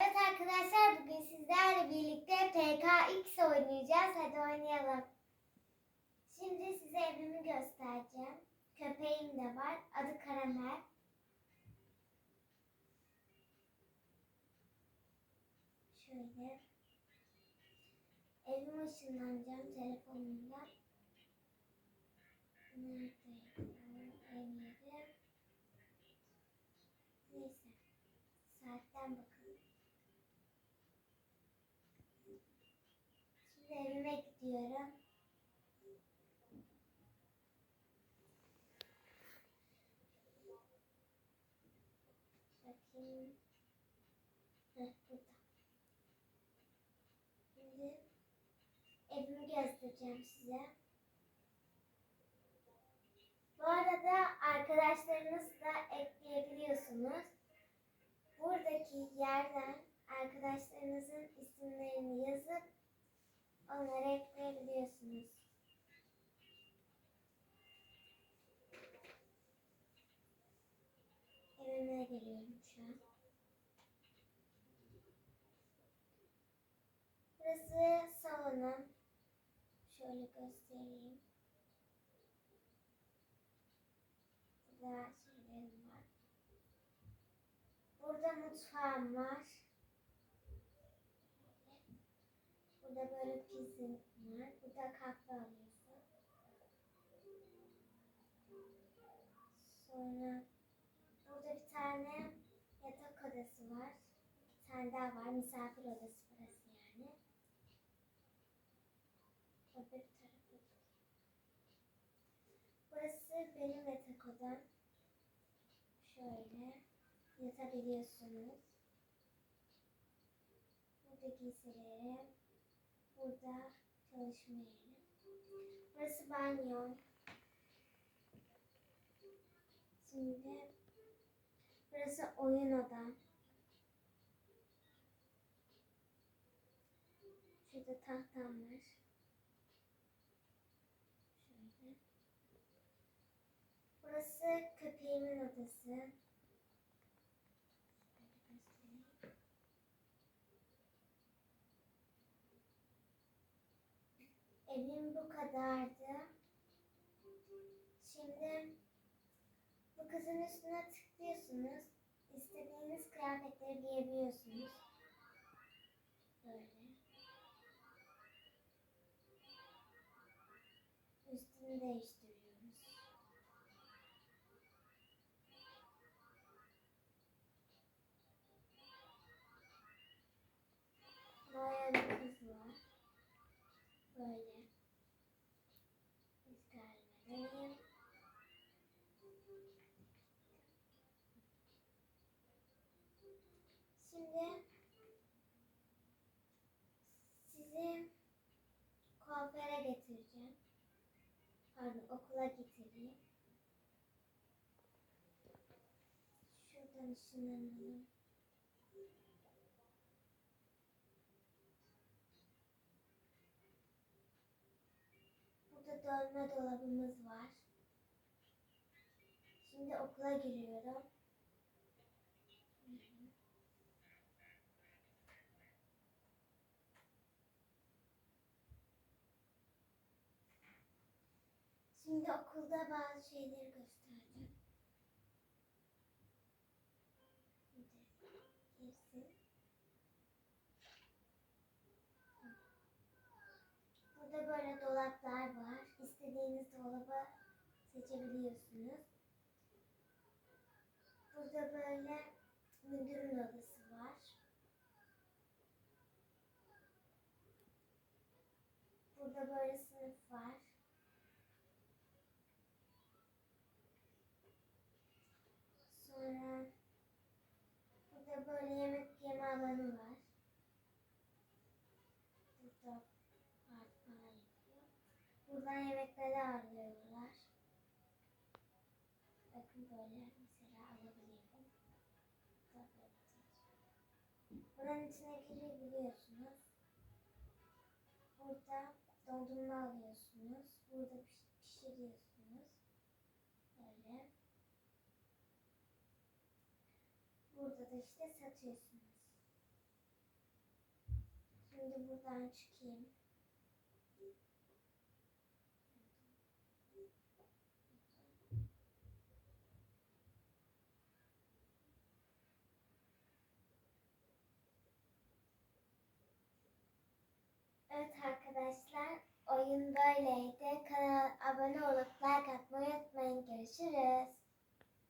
Evet arkadaşlar bugün sizlerle birlikte PKX oynayacağız. Hadi oynayalım. Şimdi size evimi göstereceğim. Köpeğim de var. Adı Karamel. Şöyle. Evime ışınlanacağım telefonumla. Neredeydi? Evime gidiyorum. Bakayım. Heh, burada. Şimdi evimi göstereceğim size. Bu arada arkadaşlarınızı da ekleyebiliyorsunuz. Buradaki yerden arkadaşlarınızın isimlerini yazıp onları ekleyebiliyorsunuz. Evime geliyorum şu an. Burası salonum. Şöyle göstereyim. Burada şeylerim var. Burada mutfağım var. Burada böyle pizza var. Burada kahve alıyorsun. Sonra burada bir tane yatak odası var. Bir tane daha var. Misafir odası burası yani. Öbür tarafı. Burası benim yatak odam. Şöyle yatabiliyorsunuz. Burada giysilerim. Burada çalışma. Burası banyo. Şimdi burası oyun odam. Şurada tahtam var. Şöyle. Burası köpeğimin odası. Evim bu kadardı. Şimdi bu kızın üstüne tıklıyorsunuz. İstediğiniz kıyafetleri giyebiliyorsunuz. Böyle. Üstünü değiştiriyoruz. Şimdi sizi kuaföre getireceğim. Pardon okula getireyim. Şuradan ışınlanalım. Burada dönme dolabımız var. Şimdi okula giriyorum. Şimdi okulda bazı şeyleri girsin. Burada böyle dolaplar var. İstediğiniz dolabı seçebiliyorsunuz. Burada böyle müdürün odası var. Burada böyle sınıf var. Sonra burada böyle yemek yeme alanı var. Burada parti falan yapıyor. Buradan yemekleri alıyorlar. Bakın böyle mesela alabiliyorum. Buranın içine girebiliyorsunuz. Burada dondurma alıyorsunuz. Burada piş- pişiriyorsunuz. Burada da işte satıyorsunuz. Şimdi buradan çıkayım. Evet arkadaşlar oyun böyleydi. Kanala abone olup like atmayı unutmayın. Görüşürüz.